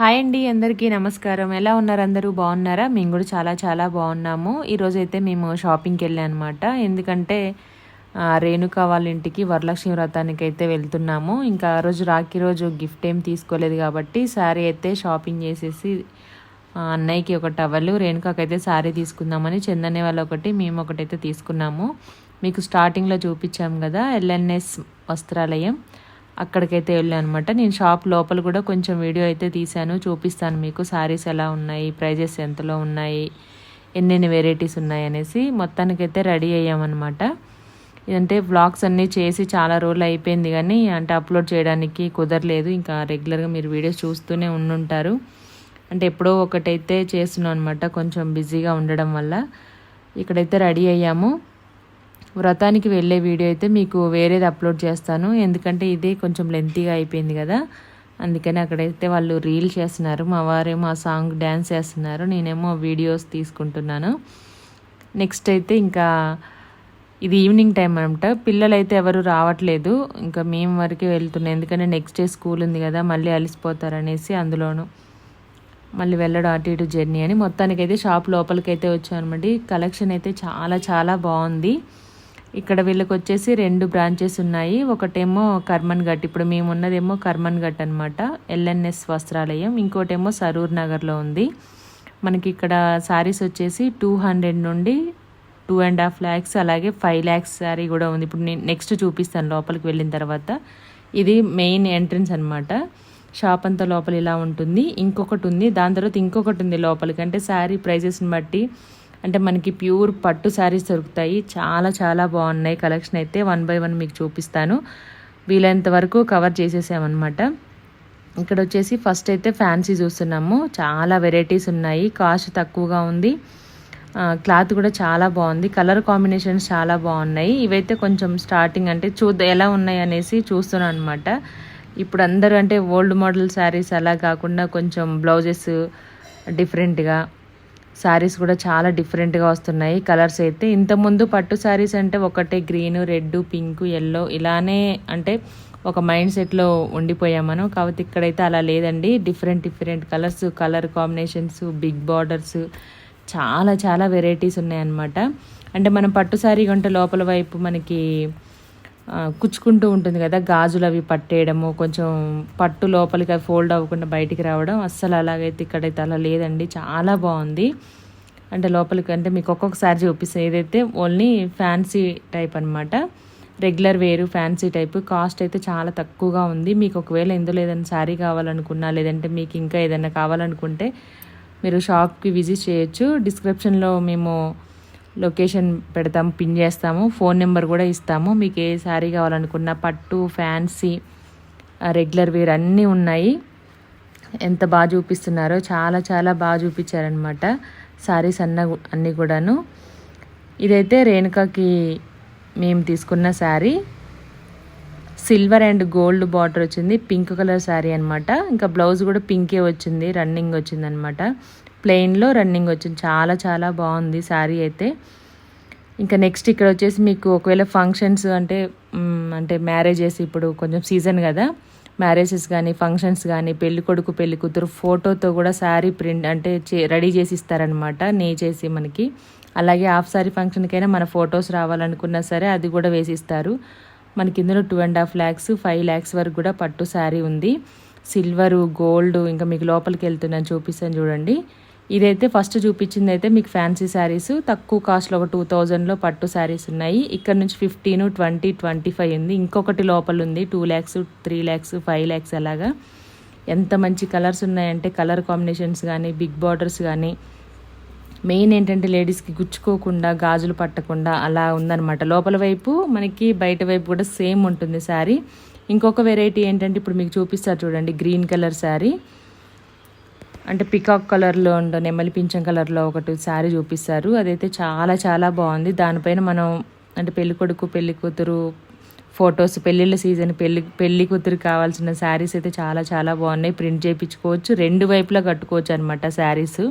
Hi అండి అందరికీ నమస్కారం. ఎలా ఉన్నారు అందరూ? బాగున్నారా? మేము కూడా చాలా చాలా బాగున్నాము. ఈరోజు అయితే మేము షాపింగ్కి వెళ్ళాం అనమాట ఎందుకంటే రేణుక వాళ్ళ ఇంటికి వరలక్ష్మి వ్రతానికి అయితే వెళ్తున్నాము. ఇంకా ఆ రోజు రాఖీ రోజు గిఫ్ట్ ఏం తీసుకోలేదు కాబట్టి శారీ అయితే షాపింగ్ చేసేసి అన్నయ్యకి ఒక టవల్ రేణుకకి అయితే శారీ తీసుకుందామని చందనే వాళ్ళు ఒకటి మేము ఒకటైతే తీసుకున్నాము. మీకు స్టార్టింగ్లో చూపించాము కదా ఎల్ఎన్ఎస్ వస్త్రాలయం. అక్కడికైతే వెళ్ళాను అనమాట నేను షాప్ లోపల కూడా కొంచెం వీడియో అయితే తీశాను. చూపిస్తాను మీకు శారీస్ ఎలా ఉన్నాయి ప్రైజెస్ ఎంతలో ఉన్నాయి ఎన్నెన్ని వెరైటీస్ ఉన్నాయి అనేసి మొత్తానికైతే రెడీ అయ్యామన్నమాట. ఇదంటే వ్లాగ్స్ అన్నీ చేసి చాలా రోజులు అయిపోయింది కానీ అంటే అప్లోడ్ చేయడానికి కుదరలేదు. ఇంకా రెగ్యులర్గా మీరు వీడియోస్ చూస్తూనే ఉండుంటారు. అంటే ఎప్పుడో ఒకటైతే చేస్తున్నాం అనమాట కొంచెం బిజీగా ఉండడం వల్ల. ఇక్కడైతే రెడీ అయ్యాము. వ్రతానికి వెళ్ళే వీడియో అయితే మీకు వేరేది అప్లోడ్ చేస్తాను. ఎందుకంటే ఇది కొంచెం లెంతీగా అయిపోయింది కదా. అందుకని అక్కడైతే వాళ్ళు రీల్ చేస్తున్నారు. మా వారేమో ఆ సాంగ్ డ్యాన్స్ చేస్తున్నారు. నేనేమో వీడియోస్ తీసుకుంటున్నాను. నెక్స్ట్ అయితే ఇంకా ఇది ఈవినింగ్ టైం అనమాట పిల్లలు అయితే ఎవరు రావట్లేదు. ఇంకా మేము వరకే వెళ్తున్నాం. ఎందుకంటే నెక్స్ట్ డే స్కూల్ ఉంది కదా. మళ్ళీ అలసిపోతారనేసి అందులోను మళ్ళీ వెళ్ళడం అటు ఇటు జర్నీ అని. మొత్తానికైతే షాప్ లోపలికి అయితే వచ్చామన్నమాట. కలెక్షన్ అయితే చాలా చాలా బాగుంది. ఇక్కడ వీళ్ళకి వచ్చేసి రెండు బ్రాంచెస్ ఉన్నాయి. ఒకటేమో కర్మన్ ఘట్. ఇప్పుడు మేము ఉన్నదేమో కర్మన్ ఘట్ అనమాట ఎల్ఎన్ఎస్ వస్త్రాలయం. ఇంకోటేమో సరూర్ నగర్లో ఉంది. మనకి ఇక్కడ శారీస్ వచ్చేసి టూ హండ్రెడ్ నుండి టూ అండ్ హాఫ్ ల్యాక్స్ అలాగే ఫైవ్ ల్యాక్స్ శారీ కూడా ఉంది. ఇప్పుడు నేను నెక్స్ట్ చూపిస్తాను లోపలికి వెళ్ళిన తర్వాత. ఇది మెయిన్ ఎంట్రన్స్ అనమాట షాప్ అంతా లోపల ఇలా ఉంటుంది. ఇంకొకటి ఉంది. దాని తర్వాత ఇంకొకటి ఉంది లోపలికి. అంటే శారీ ప్రైజెస్ని బట్టి అంటే మనకి ప్యూర్ పట్టు శారీస్ దొరుకుతాయి. చాలా చాలా బాగున్నాయి. కలెక్షన్ అయితే వన్ బై వన్ మీకు చూపిస్తాను. వీలైనంత వరకు కవర్ చేసేసామన్నమాట. ఇక్కడ వచ్చేసి ఫస్ట్ అయితే ఫ్యాన్సీ చూస్తున్నాము. చాలా వెరైటీస్ ఉన్నాయి. కాస్ట్ తక్కువగా ఉంది. క్లాత్ కూడా చాలా బాగుంది. కలర్ కాంబినేషన్స్ చాలా బాగున్నాయి. ఇవైతే కొంచెం స్టార్టింగ్ అంటే చూద్దా ఎలా ఉన్నాయి అనేసి చూస్తున్నాను అనమాట ఇప్పుడు అందరూ అంటే ఓల్డ్ మోడల్ శారీస్ అలా కాకుండా కొంచెం బ్లౌజెస్ డిఫరెంట్గా శారీస్ కూడా చాలా డిఫరెంట్గా వస్తున్నాయి. కలర్స్ అయితే ఇంతకుముందు పట్టు శారీస్ అంటే ఒకటే గ్రీన్ రెడ్ పింక్ ఎల్లో ఇలానే అంటే ఒక మైండ్ సెట్లో ఉండిపోయాం మనం. కాబట్టి ఇక్కడైతే అలా లేదండి. Different different colours colour combinations big borders చాలా చాలా వెరైటీస్ ఉన్నాయన్నమాట. అంటే మనం పట్టు శారీ కొంటే లోపల వైపు మనకి కుచ్చుకుంటూ ఉంటుంది కదా గాజులు అవి పట్టేయడము కొంచెం పట్టు లోపలికి అవి ఫోల్డ్ అవ్వకుండా బయటికి రావడం అస్సలు అలాగైతే ఇక్కడైతే అలా లేదండి చాలా బాగుంది. అంటే లోపలికి అంటే మీకు ఒక్కొక్కసారి చూపిస్తే ఏదైతే ఓన్లీ ఫ్యాన్సీ టైప్ అనమాట రెగ్యులర్ వేరు ఫ్యాన్సీ టైప్ కాస్ట్ అయితే చాలా తక్కువగా ఉంది. మీకు ఒకవేళ ఇందులో ఏదైనా శారీ కావాలనుకున్నా లేదంటే మీకు ఇంకా ఏదైనా కావాలనుకుంటే మీరు షాప్కి విజిట్ చేయొచ్చు. డిస్క్రిప్షన్లో మేము లొకేషన్ పెడతాము పిన్ చేస్తాము ఫోన్ నెంబర్ కూడా ఇస్తాము. మీకు ఏ శారీ కావాలనుకున్నా పట్టు ఫ్యాన్సీ రెగ్యులర్ వేర్ అన్నీ ఉన్నాయి. ఎంత బాగా చూపిస్తున్నారో చాలా చాలా బాగా చూపించారనమాట శారీస్ అన్న అన్నీ కూడాను. ఇదైతే రేణుకకి మేము తీసుకున్న sari. Silver and gold border వచ్చింది. పింక్ కలర్ శారీ అనమాట ఇంకా బ్లౌజ్ కూడా పింకే వచ్చింది రన్నింగ్ వచ్చింది అనమాట ప్లెయిన్లో రన్నింగ్ వచ్చింది. చాలా చాలా బాగుంది శారీ అయితే. ఇంకా నెక్స్ట్ ఇక్కడ వచ్చేసి మీకు ఒకవేళ ఫంక్షన్స్ అంటే అంటే మ్యారేజెస్ ఇప్పుడు కొంచెం సీజన్ కదా. మ్యారేజెస్ కానీ ఫంక్షన్స్ కానీ పెళ్ళి కొడుకు పెళ్ళి కూతురు ఫోటోతో కూడా శారీ ప్రింట్ అంటే రెడీ చేసి ఇస్తారనమాట నే చేసి మనకి. అలాగే హాఫ్ శారీ ఫంక్షన్కైనా మన ఫొటోస్ రావాలనుకున్నా సరే అది కూడా వేసిస్తారు మనకి ఇందులో two and half lakhs five lakhs వరకు కూడా పట్టు శారీ ఉంది. సిల్వరు గోల్డ్ ఇంకా మీకు లోపలికి వెళ్తున్నాను చూపిస్తాను చూడండి. ఇదైతే ఫస్ట్ చూపించింది అయితే మీకు ఫ్యాన్సీ శారీస్. తక్కువ కాస్ట్లో ఒక టూ థౌజండ్లో పట్టు శారీస్ ఉన్నాయి. ఇక్కడ నుంచి ఫిఫ్టీన్ ట్వంటీ ట్వంటీ ఫైవ్ ఉంది. ఇంకొకటి లోపల ఉంది. Two lakhs three lakhs five lakhs అలాగా. ఎంత మంచి కలర్స్ ఉన్నాయంటే కలర్ కాంబినేషన్స్ కానీ బిగ్ బార్డర్స్ కానీ మెయిన్ ఏంటంటే లేడీస్కి గుచ్చుకోకుండా గాజులు పట్టకుండా అలా ఉందన్నమాట. లోపల వైపు మనకి బయట వైపు కూడా సేమ్ ఉంటుంది శారీ. ఇంకొక వెరైటీ ఏంటంటే ఇప్పుడు మీకు చూపిస్తారు చూడండి గ్రీన్ కలర్ శారీ. అంటే పికాక్ కలర్లో ఉండే నెమలి పింఛం కలర్లో ఒకటి శారీ చూపిస్తారు. అదైతే చాలా చాలా బాగుంది. దానిపైన మనం అంటే పెళ్ళి కొడుకు పెళ్ళి కూతురు ఫొటోస్ పెళ్ళిళ్ళ సీజన్ పెళ్ళి పెళ్ళి కూతురు కావాల్సిన శారీస్ అయితే చాలా చాలా బాగున్నాయి. ప్రింట్ చేయించుకోవచ్చు. రెండు వైపులా కట్టుకోవచ్చు అనమాట శారీస్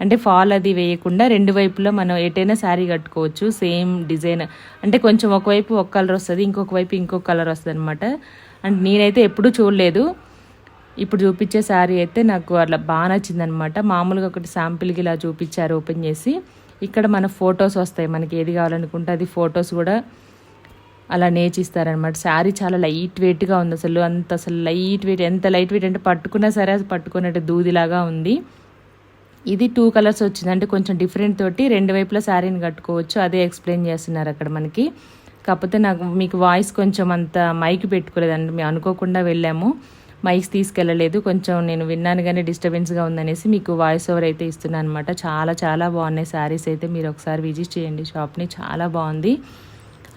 అంటే ఫాల్ అది వేయకుండా రెండు వైపులా మనం ఎటైనా శారీ కట్టుకోవచ్చు. సేమ్ డిజైన్ అంటే కొంచెం ఒకవైపు ఒక కలర్ వస్తుంది ఇంకొక వైపు ఇంకొక కలర్ వస్తుంది అనమాట అండ్ నేనైతే ఎప్పుడూ చూడలేదు. ఇప్పుడు చూపించే శారీ అయితే నాకు అట్లా బాగా నచ్చిందనమాట మామూలుగా ఒకటి శాంపిల్కి ఇలా చూపించారు ఓపెన్ చేసి. ఇక్కడ మన ఫొటోస్ వస్తాయి మనకి ఏది కావాలనుకుంటే అది ఫొటోస్ కూడా అలా నేర్చిస్తారనమాట శారీ చాలా లైట్ వెయిట్గా ఉంది అసలు అంత అసలు లైట్ వెయిట్ ఎంత లైట్ వెయిట్ అంటే పట్టుకున్నా సరే అది పట్టుకున్నట్టు దూదిలాగా ఉంది. ఇది టూ కలర్స్ వచ్చింది అంటే కొంచెం డిఫరెంట్ తోటి రెండు వైపులా శారీని కట్టుకోవచ్చు అదే ఎక్స్ప్లెయిన్ చేస్తున్నారు అక్కడ మనకి. కాకపోతే నాకు మీకు వాయిస్ కొంచెం అంత మైక్ పెట్టుకోలేదండి మేము అనుకోకుండా వెళ్ళాము. మైక్స్ తీసుకెళ్ళలేదు. కొంచెం నేను విన్నాను కానీ డిస్టర్బెన్స్గా ఉందనేసి మీకు వాయిస్ ఓవర్ అయితే ఇస్తున్నాను అనమాట చాలా చాలా బాగున్నాయి శారీస్ అయితే. మీరు ఒకసారి విజిట్ చేయండి. షాప్ని చాలా బాగుంది.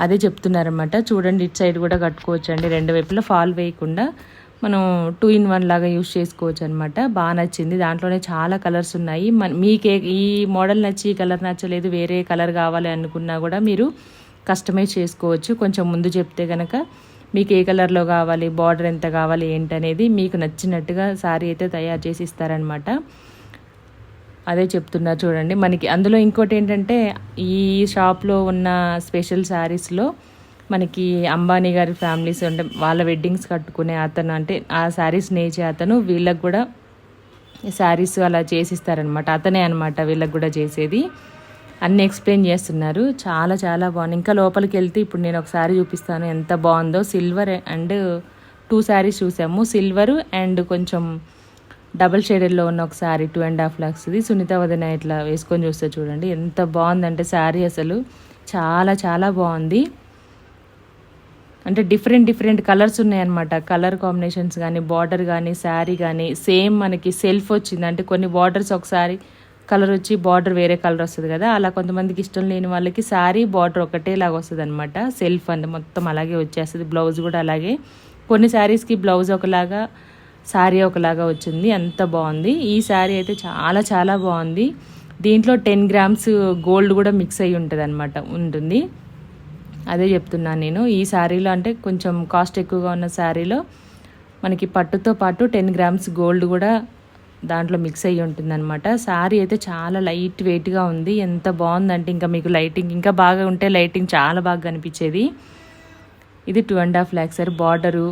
అదే చెప్తున్నారనమాట చూడండి ఇటు సైడ్ కూడా కట్టుకోవచ్చు అండి రెండు వైపులా ఫాల్ వేయకుండా మనం టూ ఇన్ వన్ లాగా యూస్ చేసుకోవచ్చు అనమాట బాగా నచ్చింది. దాంట్లోనే చాలా కలర్స్ ఉన్నాయి. మన మీకే ఈ మోడల్ నచ్చి ఈ కలర్ నచ్చలేదు వేరే కలర్ కావాలి అనుకున్నా కూడా మీరు కస్టమైజ్ చేసుకోవచ్చు. కొంచెం ముందు చెప్తే కనుక మీకు ఏ కలర్లో కావాలి బార్డర్ ఎంత కావాలి ఏంటనేది మీకు నచ్చినట్టుగా శారీ అయితే తయారు చేసి ఇస్తారనమాట అదే చెప్తున్నారు చూడండి. మనకి అందులో ఇంకోటి ఏంటంటే ఈ షాప్లో ఉన్న స్పెషల్ శారీస్లో మనకి అంబానీ గారి ఫ్యామిలీస్ అంటే వాళ్ళ వెడ్డింగ్స్ కట్టుకునే అతను అంటే ఆ శారీస్ నేచే అతను వీళ్ళకు కూడా శారీస్ అలా చేసిస్తారనమాట అతనే అనమాట వీళ్ళకు కూడా చేసేది. అన్నీ ఎక్స్ప్లెయిన్ చేస్తున్నారు. చాలా చాలా బాగుంది. ఇంకా లోపలికి వెళ్తే ఇప్పుడు నేను ఒకసారి చూపిస్తాను. ఎంత బాగుందో. సిల్వర్ అండ్ టూ శారీస్ చూసాము. సిల్వర్ అండ్ కొంచెం డబల్ షేడెడ్లో ఉన్న ఒక శారీ టూ అండ్ హాఫ్ లాక్స్ది సునీత వదిన ఇట్లా వేసుకొని చూస్తే చూడండి. ఎంత బాగుందంటే శారీ అసలు. చాలా చాలా బాగుంది. అంటే డిఫరెంట్ డిఫరెంట్ కలర్స్ ఉన్నాయన్నమాట. కలర్ కాంబినేషన్స్ కానీ బార్డర్ కానీ శారీ కానీ సేమ్ మనకి సెల్ఫ్ వచ్చింది. అంటే కొన్ని బార్డర్స్ ఒకసారి కలర్ వచ్చి బార్డర్ వేరే కలర్ వస్తుంది కదా అలా కొంతమందికి ఇష్టం లేని వాళ్ళకి శారీ బార్డర్ ఒకటేలాగా వస్తుంది అనమాట సెల్ఫ్ అండ్ మొత్తం అలాగే వచ్చేస్తుంది బ్లౌజ్ కూడా అలాగే. కొన్ని శారీస్కి బ్లౌజ్ ఒకలాగా శారీ ఒకలాగా వచ్చింది అంత బాగుంది. ఈ శారీ అయితే చాలా చాలా బాగుంది. దీంట్లో టెన్ గ్రామ్స్ గోల్డ్ కూడా మిక్స్ అయ్యి ఉంటుంది అనమాట ఉంటుంది. అదే చెప్తున్నాను నేను ఈ శారీలో అంటే కొంచెం కాస్ట్ ఎక్కువగా ఉన్న శారీలో మనకి పట్టుతో పాటు టెన్ గ్రామ్స్ గోల్డ్ కూడా దాంట్లో మిక్స్ అయ్యి ఉంటుందన్నమాట. శారీ అయితే చాలా లైట్ వెయిట్గా ఉంది. ఎంత బాగుందంటే ఇంకా మీకు లైటింగ్ ఇంకా బాగా ఉంటే లైటింగ్ చాలా బాగా కనిపించేది. ఇది two and half lakhs sir. Border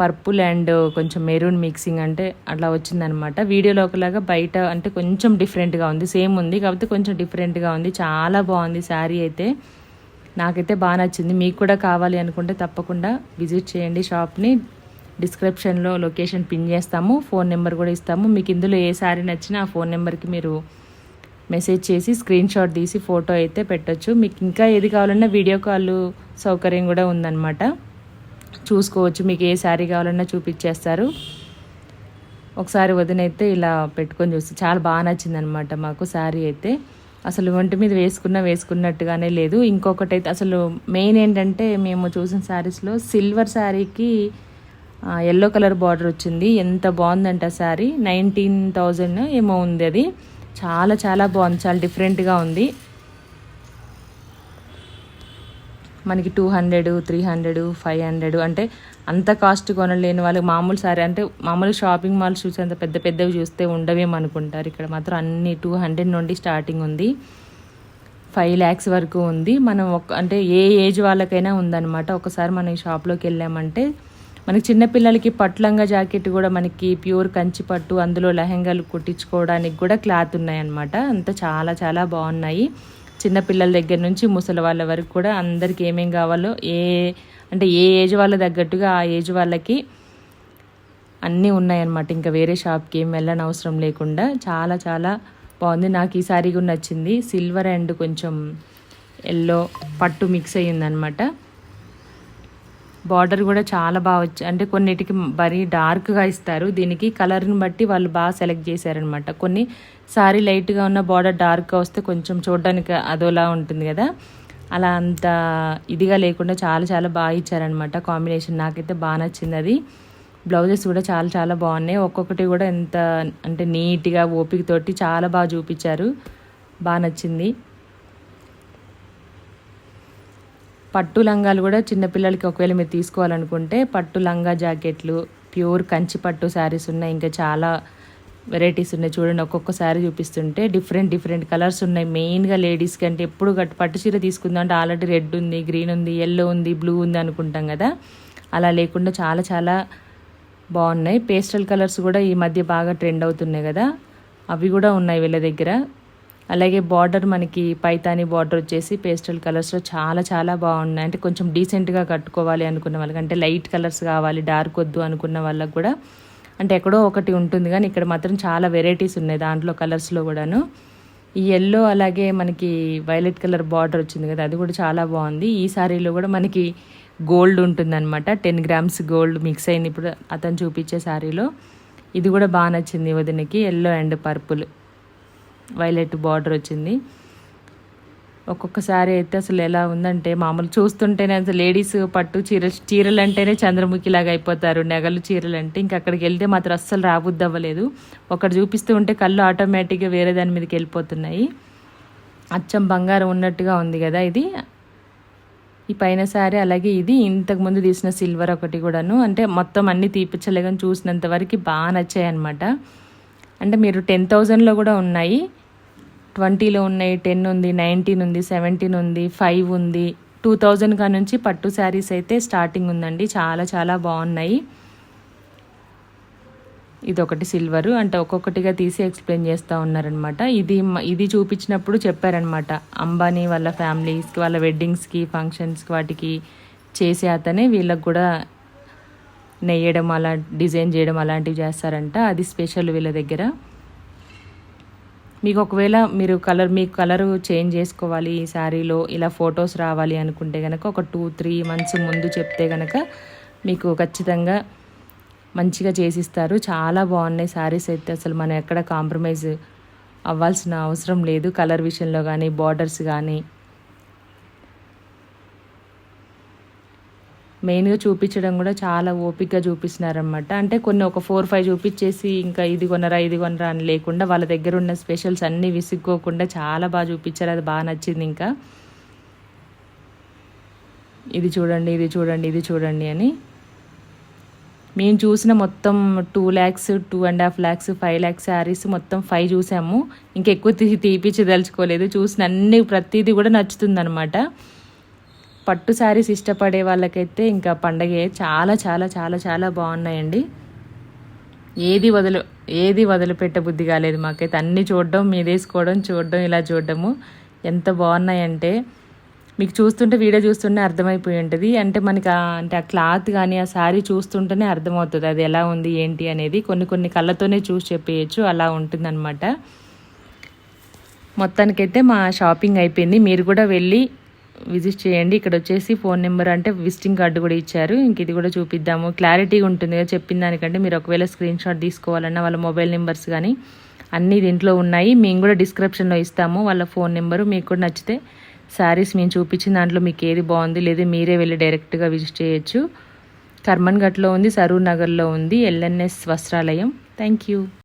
purple and కొంచెం మెరూన్ మిక్సింగ్ అంటే అట్లా వచ్చిందనమాట వీడియోలో ఒకలాగా బయట అంటే కొంచెం డిఫరెంట్గా ఉంది. సేమ్ ఉంది కాకపోతే కొంచెం డిఫరెంట్గా ఉంది. చాలా బాగుంది శారీ అయితే. నాకైతే బాగా నచ్చింది. మీకు కూడా కావాలి అనుకుంటే తప్పకుండా విజిట్ చేయండి షాప్ని డిస్క్రిప్షన్లో లొకేషన్ పిన్ చేస్తాము ఫోన్ నెంబర్ కూడా ఇస్తాము. మీకు ఇందులో ఏ శారీ నచ్చినా ఆ ఫోన్ నెంబర్కి మీరు మెసేజ్ చేసి స్క్రీన్ షాట్ తీసి ఫోటో అయితే పెట్టచ్చు. మీకు ఇంకా ఏది కావాలన్నా వీడియో కాల్ సౌకర్యం కూడా ఉందన్నమాట. చూసుకోవచ్చు మీకు ఏ శారీ కావాలన్నా చూపించేస్తారు ఒకసారి వదినైతే ఇలా పెట్టుకొని చూస్తే చాలా బాగా నచ్చింది అనమాట మాకు శారీ అయితే. అసలు ఒంటి మీద వేసుకున్న వేసుకున్నట్టుగానే లేదు. ఇంకొకటి అయితే అసలు మెయిన్ ఏంటంటే మేము చూసిన శారీస్లో సిల్వర్ శారీకి ఎల్లో కలర్ బార్డర్ వచ్చింది. ఎంత బాగుందంట శారీ. నైన్టీన్ థౌజండ్ ఏమో ఉంది అది. చాలా చాలా బాగుంది. చాలా డిఫరెంట్గా ఉంది. మనకి two hundred three hundred five hundred అంటే అంత కాస్ట్ కొనలేని వాళ్ళకి మామూలు సారీ అంటే మామూలు షాపింగ్ మాల్స్ చూసేంత పెద్ద పెద్దవి చూస్తే ఉండవేమనుకుంటారు ఇక్కడ మాత్రం అన్ని టూ హండ్రెడ్ నుండి స్టార్టింగ్ ఉంది. ఫైవ్ ల్యాక్స్ వరకు ఉంది. మనం ఒక అంటే ఏ ఏజ్ వాళ్ళకైనా ఉందన్నమాట. ఒకసారి మనం ఈ షాప్లోకి వెళ్ళామంటే మనకి చిన్నపిల్లలకి పట్లంగా జాకెట్ కూడా మనకి ప్యూర్ కంచి పట్టు అందులో లెహంగాలు కుట్టించుకోవడానికి కూడా క్లాత్ ఉన్నాయన్నమాట. అంత చాలా చాలా బాగున్నాయి. చిన్నపిల్లల దగ్గర నుంచి ముసలి వాళ్ళ వరకు కూడా అందరికి ఏమేం కావాలో ఏ అంటే ఏ ఏజ్ వాళ్ళ తగ్గట్టుగా ఆ ఏజ్ వాళ్ళకి అన్నీ ఉన్నాయన్నమాట. ఇంకా వేరే షాప్కి ఏం వెళ్ళని అవసరం లేకుండా చాలా చాలా బాగుంది. నాకు ఈ సారీ కూడా నచ్చింది. సిల్వర్ అండ్ కొంచెం ఎల్లో పట్టు మిక్స్ అయ్యిందనమాట బార్డర్ కూడా చాలా బాగా వచ్చి అంటే కొన్నిటికి మరీ డార్క్గా ఇస్తారు. దీనికి కలర్ని బట్టి వాళ్ళు బాగా సెలెక్ట్ చేశారనమాట కొన్ని సారీ లైట్గా ఉన్న బార్డర్ డార్క్గా వస్తే కొంచెం చూడడానికి అదోలా ఉంటుంది కదా. అలా అంత ఇదిగా లేకుండా చాలా చాలా బాగా ఇచ్చారనమాట కాంబినేషన్ నాకైతే బాగా నచ్చింది అది. బ్లౌజెస్ కూడా చాలా చాలా బాగున్నాయి. ఒక్కొక్కటి కూడా ఎంత అంటే నీట్గా ఓపికతోటి చాలా బాగా చూపించారు. బాగా నచ్చింది. పట్టు లంగాలు కూడా చిన్నపిల్లలకి ఒకవేళ మీరు తీసుకోవాలనుకుంటే పట్టు లంగా జాకెట్లు ప్యూర్ కంచి పట్టు శారీస్ ఉన్నాయి. ఇంకా చాలా వెరైటీస్ ఉన్నాయి. చూడండి ఒక్కొక్క శారీ చూపిస్తుంటే డిఫరెంట్ డిఫరెంట్ కలర్స్ ఉన్నాయి. మెయిన్గా లేడీస్కి అంటే ఎప్పుడు పట్టు చీర తీసుకుందాం అంటే ఆల్రెడీ రెడ్ ఉంది గ్రీన్ ఉంది ఎల్లో ఉంది బ్లూ ఉంది అనుకుంటాం కదా. అలా లేకుండా చాలా చాలా బాగున్నాయి. పేస్టల్ కలర్స్ కూడా ఈ మధ్య బాగా ట్రెండ్ అవుతున్నాయి కదా. అవి కూడా ఉన్నాయి వీళ్ళ దగ్గర. అలాగే బార్డర్ మనకి పైతాని బార్డర్ వచ్చేసి పేస్టల్ కలర్స్లో చాలా చాలా బాగున్నాయి. అంటే కొంచెం డీసెంట్గా కట్టుకోవాలి అనుకున్న వాళ్ళకి అంటే లైట్ కలర్స్ కావాలి డార్క్ వద్దు అనుకున్న వాళ్ళకి కూడా అంటే ఎక్కడో ఒకటి ఉంటుంది. కానీ ఇక్కడ మాత్రం చాలా వెరైటీస్ ఉన్నాయి దాంట్లో కలర్స్లో కూడాను. ఈ ఎల్లో అలాగే మనకి వైలెట్ కలర్ బార్డర్ వచ్చింది కదా అది కూడా చాలా బాగుంది. ఈ శారీలో కూడా మనకి గోల్డ్ ఉంటుందన్నమాట. టెన్ గ్రామ్స్ గోల్డ్ మిక్స్ అయింది ఇప్పుడు అతను చూపించే శారీలో ఇది కూడా బాగా నచ్చింది వదినకి yellow and purple violet border వచ్చింది. ఒక్కొక్కసారి అయితే అసలు ఎలా ఉందంటే మామూలు చూస్తుంటేనే అసలు లేడీస్ పట్టు చీర చీరలు అంటేనే చంద్రముఖి లాగా అయిపోతారు. నెగలు చీరలు అంటే ఇంకా అక్కడికి వెళ్తే మాత్రం అస్సలు రాబుద్ది అవ్వలేదు ఒకటి చూపిస్తూ ఉంటే కళ్ళు ఆటోమేటిక్గా వేరే దాని మీదకి వెళ్ళిపోతున్నాయి. అచ్చం బంగారం ఉన్నట్టుగా ఉంది కదా ఇది. ఈ పైన శారీ అలాగే ఇది ఇంతకుముందు తీసిన సిల్వర్ ఒకటి కూడాను. అంటే మొత్తం అన్నీ తీపిచ్చలేదని చూసినంత వరకు బాగా నచ్చాయి అనమాట అంటే మీరు టెన్ థౌజండ్లో కూడా ఉన్నాయి. ట్వంటీలో ఉన్నాయి టెన్ ఉంది నైన్టీన్ ఉంది సెవెంటీన్ ఉంది ఫైవ్ ఉంది. టూ థౌజండ్ కా నుంచి పట్టు శారీస్ అయితే స్టార్టింగ్ ఉందండి. చాలా చాలా బాగున్నాయి. ఇది ఒకటి సిల్వరు అంటే ఒక్కొక్కటిగా తీసి ఎక్స్ప్లెయిన్ చేస్తూ ఉన్నారనమాట ఇది ఇది చూపించినప్పుడు చెప్పారనమాట అంబానీ వాళ్ళ ఫ్యామిలీస్కి వాళ్ళ వెడ్డింగ్స్కి ఫంక్షన్స్కి వాటికి చేసే అతనే వీళ్ళకి కూడా నెయ్యడం అలా డిజైన్ చేయడం అలాంటివి చేస్తారంట. అది స్పెషల్ వీళ్ళ దగ్గర. మీకు ఒకవేళ మీరు కలర్ మీ కలరు చేంజ్ చేసుకోవాలి ఈ శారీలో ఇలా ఫొటోస్ రావాలి అనుకుంటే కనుక ఒక టూ త్రీ మంత్స్ ముందు చెప్తే కనుక మీకు ఖచ్చితంగా మంచిగా చేసిస్తారు. చాలా బాగున్నాయి శారీస్ అయితే. అసలు మనం ఎక్కడ కాంప్రమైజ్ అవ్వాల్సిన అవసరం లేదు. కలర్ విషయంలో కానీ బార్డర్స్ కానీ మెయిన్గా చూపించడం కూడా చాలా ఓపిక్గా చూపిస్తున్నారనమాట అంటే కొన్ని ఒక ఫోర్ ఫైవ్ చూపించేసి ఇంకా ఇది కొనరా ఇది కొనరా అని లేకుండా వాళ్ళ దగ్గర ఉన్న స్పెషల్స్ అన్నీ విసుక్కోకుండా చాలా బాగా చూపించారు. అది బాగా నచ్చింది ఇంకా. ఇది చూడండి ఇది చూడండి ఇది చూడండి అని. మేము చూసిన మొత్తం two lakhs two and half lakhs five lakhs saris మొత్తం ఫైవ్ చూసాము. ఇంకెక్కువ తీపిచ్చి తలుచుకోలేదు. చూసిన అన్ని ప్రతిదీ కూడా నచ్చుతుంది అనమాట పట్టు శారీస్ ఇష్టపడే వాళ్ళకైతే ఇంకా పండగే చాలా చాలా చాలా చాలా బాగున్నాయండి. ఏది వదిలి ఏది వదిలిపెట్ట బుద్ధి కాలేదు మాకైతే. అన్నీ చూడడం మీదేసుకోవడం చూడడం ఇలా చూడడము. ఎంత బాగున్నాయంటే మీకు చూస్తుంటే వీడియో చూస్తుంటే అర్థమైపోయి ఉంటుంది. అంటే మనకి అంటే ఆ క్లాత్ కానీ ఆ శారీ చూస్తుంటేనే అర్థమవుతుంది. అది ఎలా ఉంది ఏంటి అనేది కొన్ని కొన్ని కళ్ళతోనే చూసి చెప్పేయచ్చు. అలా ఉంటుందన్నమాట. మొత్తానికైతే మా షాపింగ్ అయిపోయింది. మీరు కూడా వెళ్ళి విజిట్ చేయండి. ఇక్కడ వచ్చేసి ఫోన్ నెంబర్ అంటే విజిటింగ్ కార్డు కూడా ఇచ్చారు. ఇంక ఇది కూడా చూపిద్దాము. క్లారిటీగా ఉంటుంది కదా చెప్పిన దానికంటే. మీరు ఒకవేళ స్క్రీన్ షాట్ తీసుకోవాలన్నా వాళ్ళ మొబైల్ నెంబర్స్ కానీ అన్నీ దీంట్లో ఉన్నాయి. మేము కూడా డిస్క్రిప్షన్లో ఇస్తాము. వాళ్ళ ఫోన్ నెంబరు మీకు కూడా నచ్చితే శారీస్ మేము చూపించిన దాంట్లో మీకు ఏది బాగుంది లేదా మీరే వెళ్ళి డైరెక్ట్గా విజిట్ చేయొచ్చు. కర్మన్ఘట్లో ఉంది సరూర్ నగర్లో ఉంది. ఎల్ఎన్ఎస్ వస్త్రాలయం. Thank you